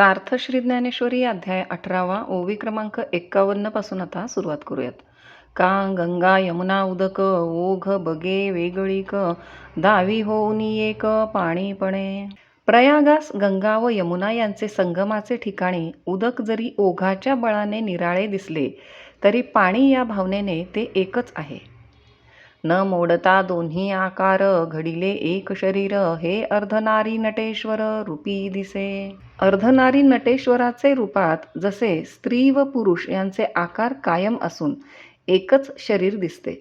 सार्थ श्री ज्ञानेश्वरी अध्याय अठरावा ओवी क्रमांक एक्कावन्नपासून आता सुरुवात करूयात. का गंगा यमुना उदक ओघ बगे वेगळीक दावी होऊनी एक पाणीपणे प्रयागास गंगा व यमुना यांचे संगमाचे ठिकाणी उदक जरी ओघाच्या बळाने निराळे दिसले तरी पाणी या भावनेने ते एकच आहे. न मोडता दोन्ही आकार घडिले एक शरीर हे अर्धनारी नटेश्वर रूपी दिसे. अर्धनारी नटेश्वराचे रूपात जसे स्त्री व पुरुष यांचे आकार कायम असून एकच शरीर दिसते.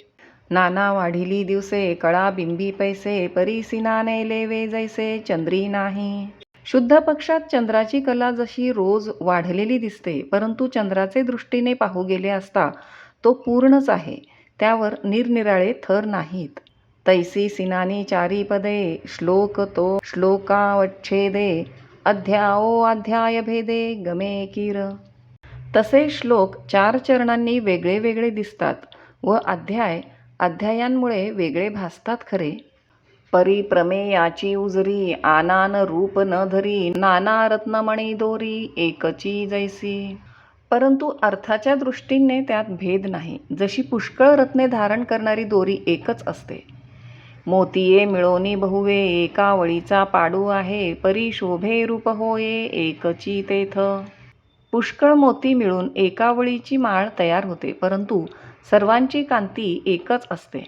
नाना वाढिली दिवसे कळा बिंबी पैसे परिसिना लेवे जैसे चंद्री नाही. शुद्ध पक्षात चंद्राची कला जशी रोज वाढलेली दिसते परंतु चंद्राचे दृष्टीने पाहू गेले असता तो पूर्णच आहे. त्यावर निरनिराळे थर नाहीत. तैसी सिनानी चारी पदे श्लोक तो श्लोकावच्छेदे अध्याओ अध्याय भेदे गमे किर. तसे श्लोक चार चरणांनी वेगळे वेगळे दिसतात व अध्याय अध्यायांमुळे वेगळे भासतात खरे. परिप्रमेयाची उजरी आनान रूप न धरी नाना रत्नमणी दोरी एकची जैसी. परंतु अर्थाच्या दृष्टीने त्यात भेद नाही. जशी पुष्कळ रत्ने धारण करणारी दोरी एकच असते. मोतीये मिळोनी बहुवे एका वळीचा पाडू आहे परी शोभे रूप होये एकची तेथ. पुष्कळ मोती मिळून एका वळीची माळ तयार होते परंतु सर्वांची कांती एकच असते.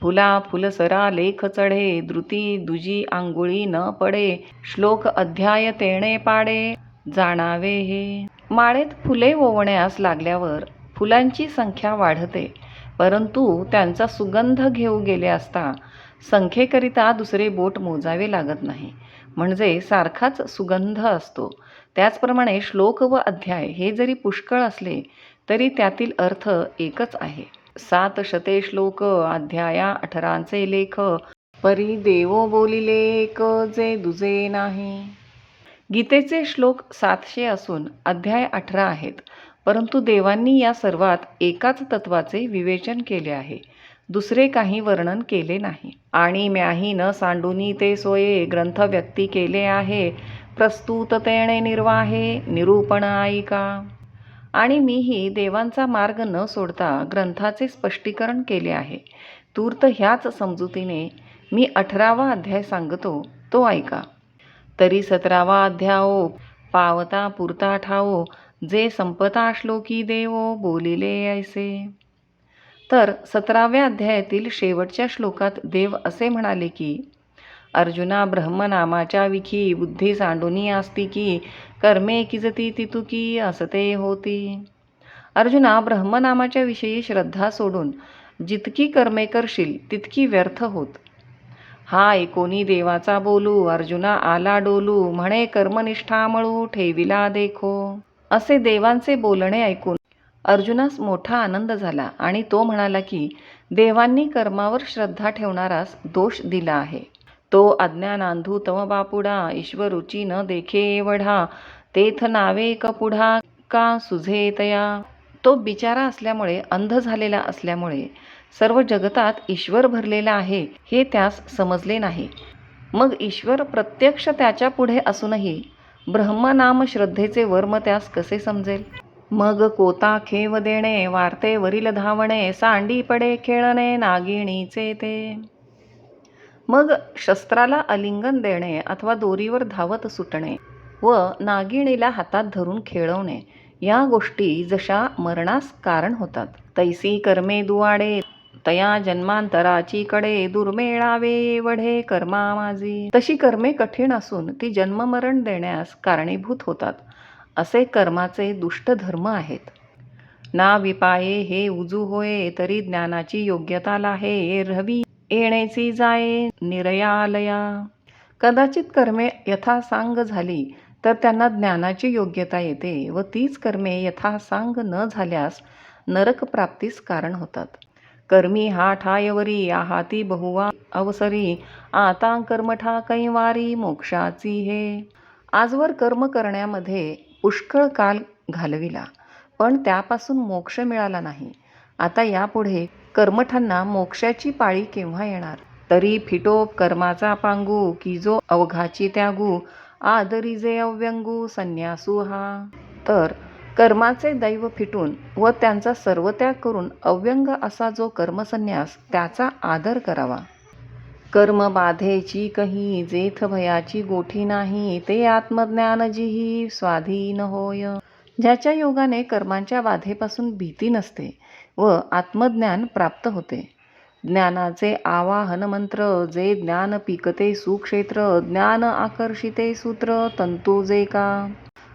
फुला फुलसरा लेख चढे द्रुती दुजी आंघोळी न पडे श्लोक अध्याय तेणे पाडे जाणावे हे. माळेत फुले ओवण्यास लागल्यावर फुलांची संख्या वाढते परंतु त्यांचा सुगंध घेऊ गेले असता संख्येकरिता दुसरे बोट मोजावे लागत नाही. म्हणजे सारखाच सुगंध असतो. त्याचप्रमाणे श्लोक व अध्याय हे जरी पुष्कळ असले तरी त्यातील अर्थ एकच आहे. सात शते श्लोक अध्याया अठरांचे लेख परी देवो बोलिले एक जे दुजे नाही. गीतेचे श्लोक सातशे असून अध्याय अठरा आहेत. परंतु देवांनी या सर्वात एकाच तत्वाचे विवेचन केले आहे. दुसरे काही वर्णन केले नाही. आणि म्याही न सांडूनी ते सोये ग्रंथ व्यक्ती केले आहे. प्रस्तुत तेणे निर्वाहे निरूपण ऐका आणि मीही देवांचा मार्ग न सोडता ग्रंथाचे स्पष्टीकरण केले आहे. तूर्त ह्याच समजुतीने मी अठरावा अध्याय सांगतो तो ऐका. तरी सतरावा अध्याओ पावता पुरता ठाओ जे संपता श्लोकी देवो बोलिले ऐसे. तर सतराव्या अध्यायातील शेवटच्या श्लोकात देव असे म्हणाले की अर्जुना ब्रह्मनामाच्या विखी बुद्धी सांडुनी असती की कर्मे किजती तितुकी असते होती. अर्जुना ब्रह्मनामाच्या विषयी श्रद्धा सोडून जितकी कर्मे करशील तितकी व्यर्थ होत. हा एकोणी देवाचा बोलू अर्जुना आला डोलू म्हणे कर्मनिष्ठा मळू ठेविला देखो. असे देवांचे बोलणे ऐकून अर्जुनास मोठा आनंद झाला आणि तो म्हणाला की देवांनी कर्मावर श्रद्धा ठेवणारास दोष दिला आहे. तो अज्ञानांधू तम बापुडा ईश्वरुची न देखे एवढा तेथ नावे कपुढा का सुझे तया तो बिचारा असल्यामुळे अंध झालेला असल्यामुळे सर्व जगतात ईश्वर भरलेला आहे हे त्यास समजले नाही. मग ईश्वर प्रत्यक्ष त्याच्या पुढे असूनही ब्रह्मनाम श्रद्धेचे वर्म त्यास कसे समजेल? मग कोता खेव देणे वार्तेवरील धावणे सांडी पडे खेळणे नागिणीचे ते. मग शस्त्राला अलिंगन देणे अथवा दोरीवर धावत सुटणे व नागिणीला हातात धरून खेळवणे या गोष्टी जशा मरणास कारण होतात तैसी कर्मे दुवाडे तया जन्मांतराची कडे दुर्मेळावे वढे कर्मा माझी. तशी कर्मे कठीण असून ती जन्ममरण देण्यास कारणीभूत होतात. असे कर्माचे दुष्ट धर्म आहेत. ना विपाये हे उजू होये तरी ज्ञानाची योग्यता लाहे रवी येण्याची जाये निरयालया. कदाचित कर्मे यथासांग झाली तर त्यांना ज्ञानाची योग्यता येते व तीच कर्मे यथासांग न झाल्यास नरक प्राप्तीस कारण होतात. कर्मी हा ठायवरी आहाती बहुवा अवसरी आता कर्मठा कैवारी मोक्षाची हे. आजवर कर्म करण्यामध्ये पुष्कळ काल घालविला पण त्यापासून मोक्ष मिळाला नाही. आता यापुढे कर्मठांना मोक्षाची पाळी केव्हा येणार? तरी फिटोप कर्माचा पांगू की जो अवघाची त्यागू आदरी जे अव्यंगू संन्यासू हा. तर कर्माचे दैव फिटून व त्यांचा सर्वत्याग करून अव्यंग असा जो कर्मसन्यास त्याचा आदर करावा. कर्म बाधेची कही जेथ भयाची गोठी नाही ते आत्मज्ञान जिही स्वाधीन होय. ज्याच्या योगाने कर्मांच्या बाधेपासून भीती नसते व आत्मज्ञान प्राप्त होते. ज्ञानाचे आवाहन मंत्र जे ज्ञान पिकते सुक्षेत्र ज्ञान आकर्षिते सूत्र तंतू जे का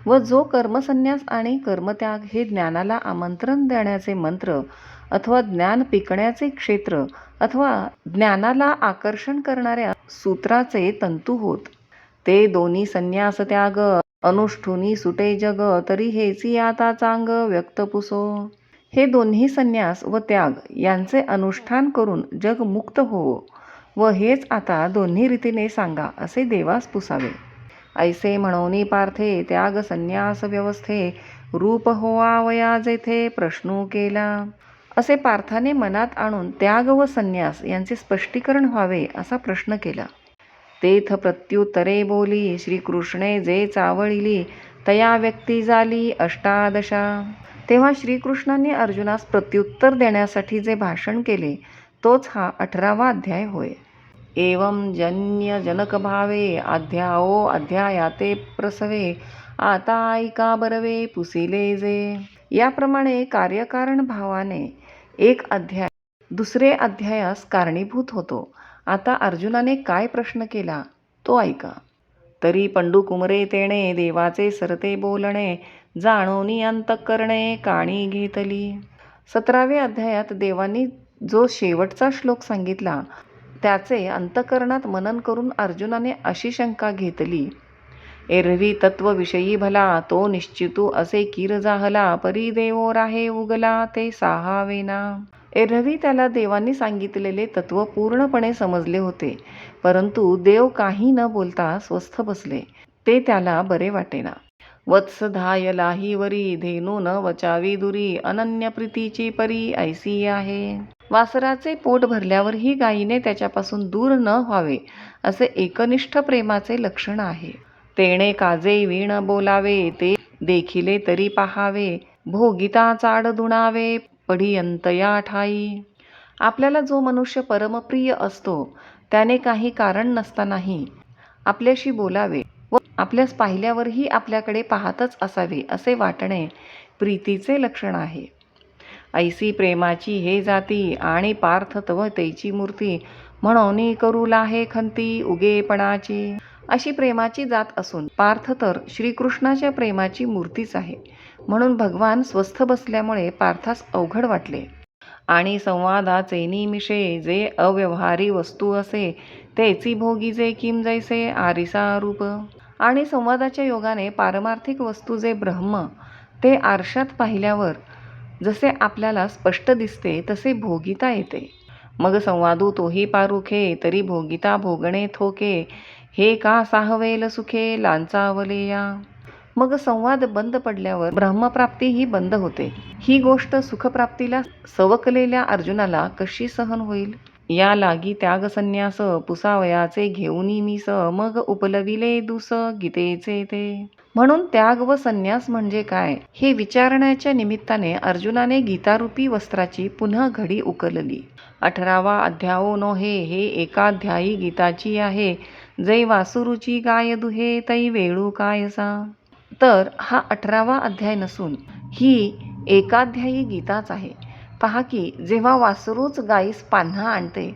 व जो कर्मसन्यास आणि कर्मत्याग हे ज्ञानाला आमंत्रण देण्याचे मंत्र अथवा ज्ञान पिकण्याचे क्षेत्र अथवा ज्ञानाला आकर्षण करणाऱ्या सूत्राचे तंतू होत. ते दोन्ही संन्यास त्याग अनुष्ठुनी सुटे जग तरी हेची आता चांग व्यक्त पुसो. हे दोन्ही संन्यास व त्याग यांचे अनुष्ठान करून जग मुक्त होवो व हेच आता दोन्ही रीतीने सांगा असे देवास पुसावे. ऐसे म्हणोनी पार्थे त्याग संन्यास व्यवस्थे रूप होवावया जेथे प्रश्नू केला. असे पार्थाने मनात आणून त्याग व संन्यास यांचे स्पष्टीकरण व्हावे असा प्रश्न केला. तेथ प्रत्युत्तरे बोली श्रीकृष्णे जे चावळिली तया व्यक्ती झाली अष्टादशा. तेव्हा श्रीकृष्णांनी अर्जुनास प्रत्युत्तर देण्यासाठी जे भाषण केले तोच हा अठरावा अध्याय होय. एवं जन्य जनक भावे अध्याओ अध्यायाते प्रसवे आता ऐका बरवे पुसिले जे। याप्रमाणे कार्यकारण भावाने एक अध्याय दुसरे अध्यायास कारणीभूत होतो. आता अर्जुनाने काय प्रश्न केला तो ऐका. तरी पंडू कुमरे तेणे देवाचे सरते बोलणे जाणोनी अंतकरणे काणी घेतली. सतराव्या अध्यायात देवांनी जो शेवटचा श्लोक सांगितला त्याचे अंतकरणात मनन करून अर्जुनाने अशी शंका घेतली एरवी तत्वविषयी भला तो निश्चितू असे किर जाहला परी देवो राहे उगला ते साहावेना एरवी त्याला देवांनी सांगितलेले तत्व पूर्णपणे समजले होते परंतु देव काही न बोलता स्वस्थ बसले ते त्याला बरे वाटेना. वत्सधाय लाही वरी धेनू न वचावी दुरी अनन्य प्रीतीची परी ऐसी आहे. वासराचे पोट भरल्यावरही गायीने त्याच्यापासून दूर न व्हावे असे एकनिष्ठ प्रेमाचे लक्षण आहे. तेणे काजे विण बोलावे ते देखिले तरी पाहावे भोगिता चाड दुणावे पढियंतया ठाई. आपल्याला जो मनुष्य परमप्रिय असतो त्याने काही कारण नसतानाही आपल्याशी बोलावे व आपल्यास पाहिल्यावरही आपल्याकडे पाहतच असावे असे वाटणे प्रीतीचे लक्षण आहे. ऐसी प्रेमाची हे जाती आणि पार्थ तव तेची मूर्ती. म्हणून करू लाहे खंती उगेपणाची. अशी प्रेमाची जात असून पार्थ तर श्रीकृष्णाच्या प्रेमाची मूर्तीच आहे. म्हणून भगवान स्वस्थ बसल्यामुळे पार्थास अवघड वाटले. आणि संवादाचे निमिषे जे अव्यवहारी वस्तू असे तेची भोगी जे किम जैसे आरिसा रूप. आणि संवादाच्या योगाने पारमार्थिक वस्तू जे ब्रह्म ते आरशात पाहिल्यावर जसे आपल्याला स्पष्ट दिसते तसे भोगिता येते. मग संवादू तोही पारुखे तरी भोगिता भोगणे थोके. हे का साहवेल सुखे लांचावलेया मग संवाद बंद पडल्यावर ब्रह्मप्राप्ती ही बंद होते. ही गोष्ट सुखप्राप्तीला सवकलेल्या अर्जुनाला कशी सहन होईल? या लागी त्याग संन्यास पुसावयाचे घेऊनी स मग उपलविले दुस गीतेचे ते. म्हणून त्याग व संन्यास म्हणजे काय? हे विचारण्याच्या निमित्ताने अर्जुनाने गीतारूपी वस्त्राची पुन्हा घडी उकलली. अठरावा अध्याओ नो हे हे एकाध्यायी गीताची आहे. जै वासुरुची गाय दुहे तै वेळू कायसा तर हा अठरावा अध्याय नसून ही एकाध्यायी गीताच आहे. पहा की जेव्हा वासरूच गाईस पान्हा आणते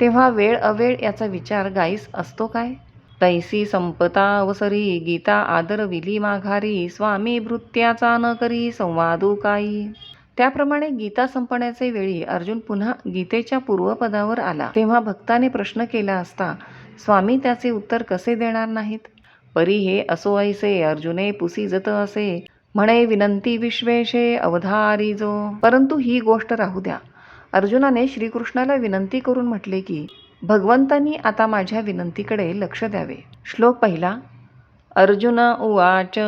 तेव्हा वेळ अवेळ याचा विचार गाईस असतो काय? तैसी संपता अवसरी गीता आदर विली माघारी स्वामी भृत्याचा न करी संवादू काही त्याप्रमाणे गीता संपण्याचे वेळी अर्जुन पुन्हा गीतेच्या पूर्वपदावर आला. तेव्हा भक्ताने प्रश्न केला असता स्वामी त्याचे उत्तर कसे देणार नाहीत? परी हे असो ऐसे अर्जुने पुसी जत असे. म्हणे विनंती विश्वेशे अवधारी जो. परंतु ही गोष्ट राहू द्या. अर्जुनाने श्रीकृष्णाला विनंती करून म्हटले की भगवंतांनी आता माझ्या विनंतीकडे लक्ष द्यावे. श्लोक पहिला. अर्जुन उवाच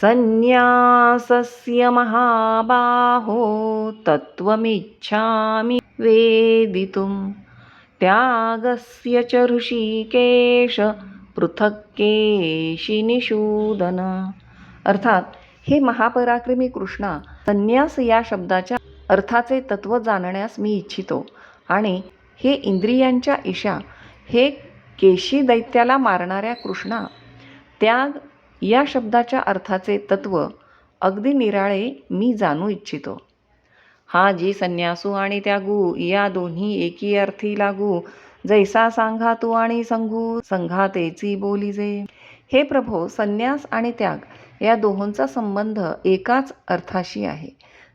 संन्यासस्य महाबाहो तत्त्वमिच्छामि वेदितुं त्यागस्य च ऋषिकेश पृथक्केशी निषूदन। अर्थात हे महापराक्रमी कृष्णा संन्यास या शब्दाच्या अर्थाचे तत्व जाणण्यास मी इच्छितो आणि हे इंद्रियांच्या ईशा हे केशी दैत्याला मारणाऱ्या कृष्णा त्याग या शब्दाच्या अर्थाचे तत्व अगदी निराळे मी जाणू इच्छितो. हा जी संन्यासू आणि त्यागू या दोन्ही एकी अर्थी लागू जैसा सांगा तू आणि संघू संघातेची बोलीजे हे प्रभो संन्यास आणि त्याग या दोहोंचा संबंध एकाच अर्थाशी आहे.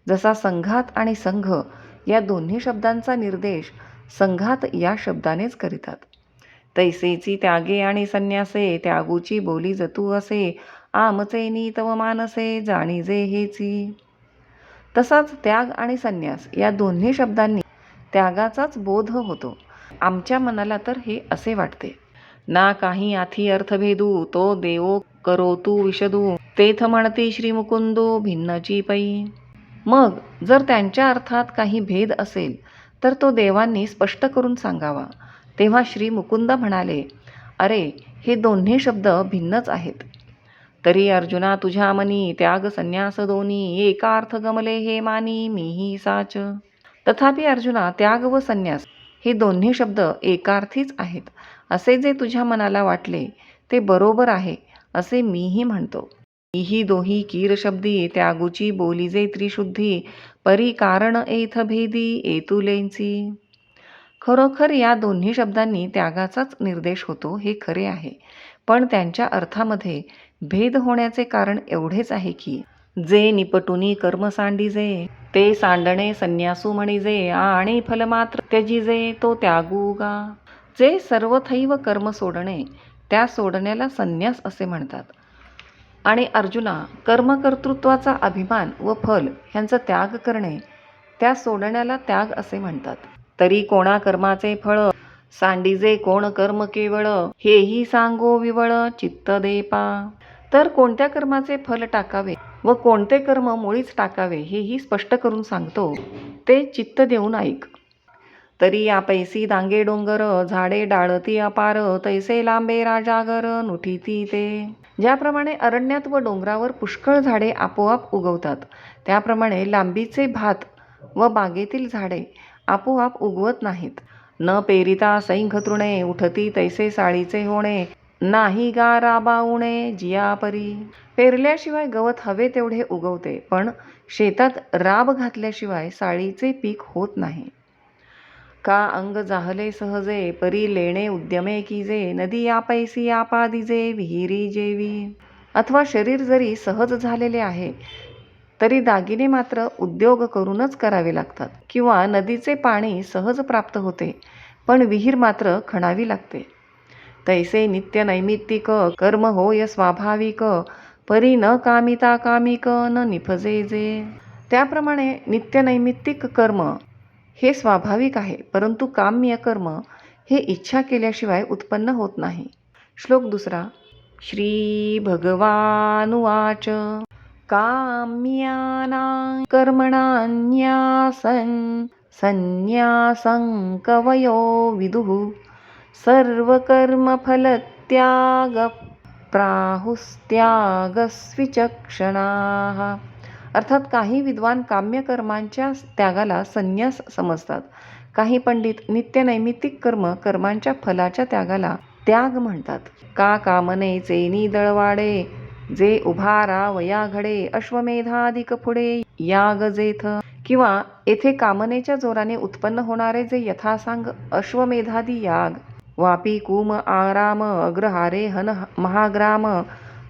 जसा संघात आणि संघ या दोन्ही शब्दांचा निर्देश संघात या शब्दानेच करीतात. तैसेची त्यागे आणि संन्यासे त्यागूची बोली जतू असे आमचे नीतव मानसे जाणीजे हेची तसाच त्याग आणि संन्यास या दोन्ही शब्दांनी त्यागाचाच बोध होतो. आमच्या मनाला तर हे असे वाटते. ना काही आथी अर्थभेदू तो देवो करो तू विशदू तेथ म्हणती श्री मुकुंदो भिन्नची पै. मग जर त्यांच्या अर्थात काही भेद असेल तर तो देवांनी स्पष्ट करून सांगावा. तेव्हा श्री मुकुंद म्हणाले अरे हे दोन्ही शब्द भिन्नच आहेत. तरी अर्जुना तुझ्या मनी त्याग संन्यास दोन्ही एका अर्थ गमले हे मानी मीही साच. तथापि अर्जुना त्याग व संन्यास हे दोन्ही शब्द एकार्थीच आहेत. असे जे तुझ्या मनाला वाटले ते बरोबर आहे असे मीही म्हणतो. ही दोही कीर शब्दी त्यागूची बोलीजे त्रिशुद्धी परी कारण एथ भेदी एतुलेंची खरोखर या दोन्ही शब्दांनी त्यागाचाच निर्देश होतो हे खरे आहे. पण त्यांच्या अर्थामध्ये भेद होण्याचे कारण एवढेच आहे की जे निपटुनी कर्म सांडीजे ते सांडणे संन्यासू म्हणीजे आणि फलमात्र त्यजिजे तो त्यागूगा जे सर्वथैव कर्म सोडणे त्या सोडण्याला संन्यास असे म्हणतात. आणि अर्जुना कर्मकर्तृत्वाचा अभिमान व फल ह्यांचा त्याग करणे त्या सोडण्याला त्याग असे म्हणतात. तरी कोणा कर्माचे फळ सांडीजे कोण कर्म केवळ हेही सांगो विवळ चित्त देपा. तर कोणत्या कर्माचे फल टाकावे व कोणते कर्म मुळीच टाकावे हेही स्पष्ट करून सांगतो. ते चित्त देऊन ऐक. तरी या पैसी दांगे डोंगर झाडे डाळती अपार तैसे लांबे राजागर नुठीती ते. ज्याप्रमाणे अरण्यात व डोंगरावर पुष्कळ झाडे आपोआप उगवतात त्याप्रमाणे लांबीचे भात व बागेतील झाडे आपोआप उगवत नाहीत. न पेरिता सैंघ तृणे उठती तैसे साळीचे होणे नाही गा राबावणे जियापरी. पेरल्याशिवाय गवत हवे तेवढे उगवते पण शेतात राब घातल्याशिवाय साळीचे पीक होत नाही. का अंग जाहले सहजे? परी लेणे उद्यमे कीजे नदी यापैसी आपादिजे विहिरी जेवी. अथवा शरीर जरी सहज झालेले आहे तरी दागिने मात्र उद्योग करूनच करावे लागतात. किंवा नदीचे पाणी सहज प्राप्त होते पण विहीर मात्र खणावी लागते. तैसे नित्य नैमित्तिक कर्म होय स्वाभाविक परी न कामिता कामिक न निफजे जे. त्याप्रमाणे नित्य नैमित्तिक कर्म हे स्वाभाविक आहे परंतु काम्य कर्म हे इच्छा केल्याशिवाय उत्पन्न होत नाही. श्लोक दुसरा श्री भगवानुवाच काम्यानां कर्मणान्यासन् संन्यासं कवयो विदुः सर्वकर्मफलत्यागप्राहुस्त्यागस्विचक्षणाः। अर्थात काही विद्वान काम्यकर्मांच्या त्यागाला संन्यास समजतात. काही पंडित नित्यनैमित्तिक कर्म कर्मांच्या फलाच्या त्यागाला त्याग म्हणतात. का कामनेचे निदळवाडे जे उभारा वया घडे अश्वमेधाधिक पुढे याग जेथ. किंवा येथे कामनेच्या जोराने उत्पन्न होणारे जे यथासांग अश्वमेधादी याग. वापी कुम आराम अग्रहारे हन महाग्राम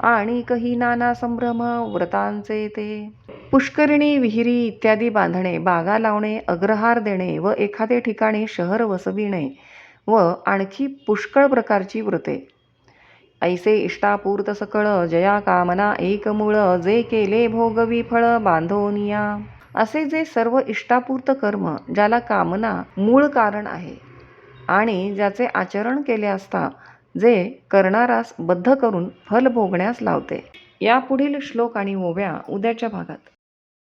आणि कही नाना संभ्रम व्रतांचे ते. पुष्करिणी विहिरी इत्यादी बांधणे बागा लावणे अग्रहार देणे व एखादे ठिकाणी शहर वसविणे व आणखी पुष्कळ प्रकारची व्रते. ऐसे इष्टापूर्त सकळ जया कामना एकमूळ जे केले भोगवी फळ बांधोनिया असे जे सर्व इष्टापूर्त कर्म ज्याला कामना मूळ कारण आहे आणि ज्याचे आचरण केले असता जे करणारास बद्ध करून फल भोगण्यास लावते. यापुढील श्लोक आणि ओव्या उद्याच्या भागात.